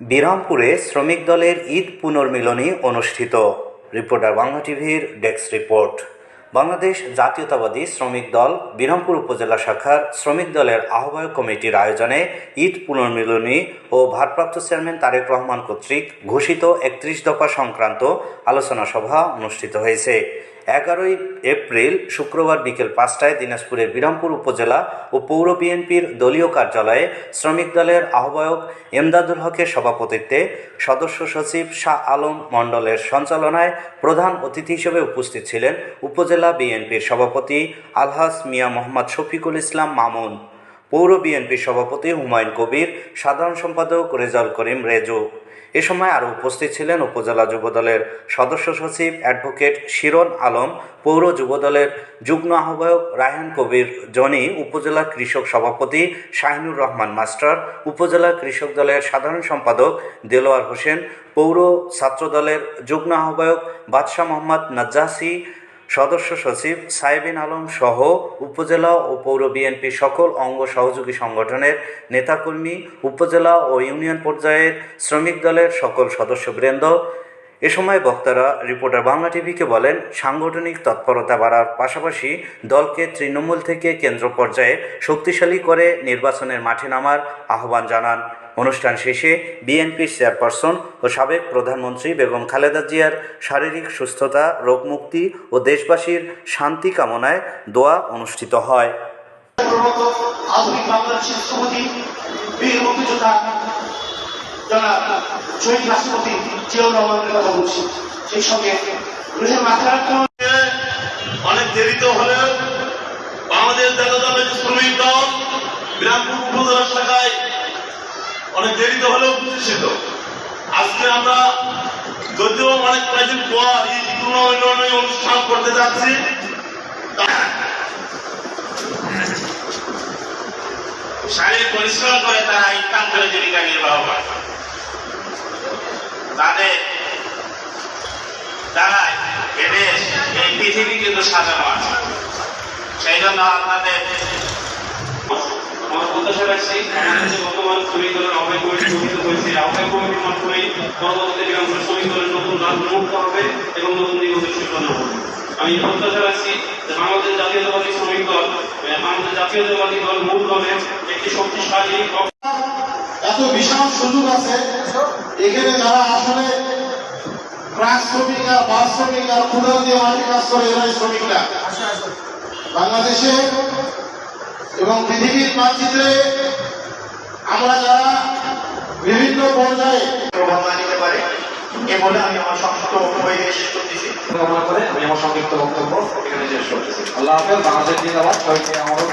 বিরামপুরে শ্রমিক দলের ঈদ পুনর্মিলনী অনুষ্ঠিত। রিপোর্টার বাংলা টিভির ডেস্ক রিপোর্ট। বাংলাদেশ জাতীয়তাবাদী শ্রমিক দল, বিরামপুর উপজেলা শাখার শ্রমিক দলের আহ্বায়ক কমিটির আয়োজনে ঈদ পুনর্মিলনী ও ভারপ্রাপ্ত চেয়ারম্যান তারেক রহমান কর্তৃক ঘোষিত একত্রিশ দফা সংক্রান্ত আলোচনা সভা অনুষ্ঠিত হয়েছে। এগারোই এপ্রিল শুক্রবার বিকেল পাঁচটায় দিনাজপুরের বিরামপুর উপজেলা ও পৌর বিএনপির দলীয় কার্যালয়ে শ্রমিক দলের আহ্বায়ক এমদাদুল হকের সভাপতিত্বে সদস্য সচিব শাহ আলম মণ্ডলের সঞ্চালনায় প্রধান অতিথি হিসেবে উপস্থিত ছিলেন উপজেলা বিএনপির সভাপতি আলহাস মিয়া মোহাম্মদ শফিকুল ইসলাম মামুন, পৌর বিএনপির সভাপতি হুমায়ুন কবির, সাধারণ সম্পাদক রেজাল করিম রেজু। এ সময় আরও উপস্থিত ছিলেন উপজেলা যুবদলের সদস্য সচিব অ্যাডভোকেট শিরন আলম, পৌর যুবদলের যুগ্ম আহ্বায়ক রায়হান কবির, জনি উপজেলা কৃষক সভাপতি শাহিনুর রহমান মাস্টার, উপজেলা কৃষক দলের সাধারণ সম্পাদক দেলোয়ার হোসেন, পৌর ছাত্র দলের যুগ্ম আহ্বায়ক বাদশাহ মোহাম্মদ নাজ্জাসি সদস্য সচিব সাইবিন আলম সহ উপজেলা ও পৌর বিএনপি সকল অঙ্গ সহযোগী সংগঠনের নেতাকর্মী, উপজেলা ও ইউনিয়ন পর্যায়ের শ্রমিক দলের সকল সদস্যবৃন্দ। এ সময় বক্তারা, রিপোর্টার বাংলা টিভিকে বলেন, সাংগঠনিক তৎপরতা বাড়ার পাশাপাশি দলকে তৃণমূল থেকে কেন্দ্র পর্যায়ে শক্তিশালী করে নির্বাচনের মাঠে নামার আহ্বান জানান। অনুষ্ঠান শেষে বিএনপির চেয়ারপারসন ও সাবেক প্রধানমন্ত্রী বেগম খালেদা জিয়ার শারীরিক সুস্থতা রোগমুক্তি ও দেশবাসীর শান্তি কামনায় দোয়া অনুষ্ঠিত হয়। প্রবর্তক আধুনিক বাংলাদেশের স্থপতি বীর মুক্তিযোদ্ধা জনাব শহীদ রাষ্ট্রপতি জিয়াউর রহমানের কথা বলছি। সেই সঙ্গে রুহের মাথার অনেক দেরিতে হলেও বাংলাদেশ জাতীয়তাবাদী শ্রমিক দল বিরামপুর উপজেলা শাখায় অনেক দেরিতে হলেও প্রতিষ্ঠিত আজকে আমরা যদিও অনেক কয়েকদিন পর এই পুনর্মিলনী অনুষ্ঠান করতে যাচ্ছি শারীরিক পরিশ্রম করে তারা ইনকাম করে জীবিকা নির্বাহ করে। তাদের দ্বারা এদের এই পৃথিবী কিন্তু সাজানো আছে। সেই জন্য আপনাদের আমি প্রত্যাশা রাখছি যে বাংলাদেশ জাতীয়তাবাদী শ্রমিক দল বাংলাদেশ জাতীয়তাবাদী দল মূল দলের একটি শক্তিশালী এত বিশাল সুযোগ আছে। এখানে যারা আসলে ট্রাক শ্রমিক বাস শ্রমিক আর কুড়াল দিয়ে মাটি কাজ করে, এরাই শ্রমিকরা। বাংলাদেশে এবং পৃথিবীর মানচিত্রে আমরা যারা বিভিন্ন পর্যায়ে প্রভাব নিতে পারে, এ বলে আমি আমার সংক্ষিপ্ত বক্তব্য এখানে শেষ করতেছি। আমি আমার সংক্ষিপ্ত বক্তব্য এখানে শেষ করতেছি। আল্লাহ হাফেজ, বাংলাদেশ সবাইকে আমারও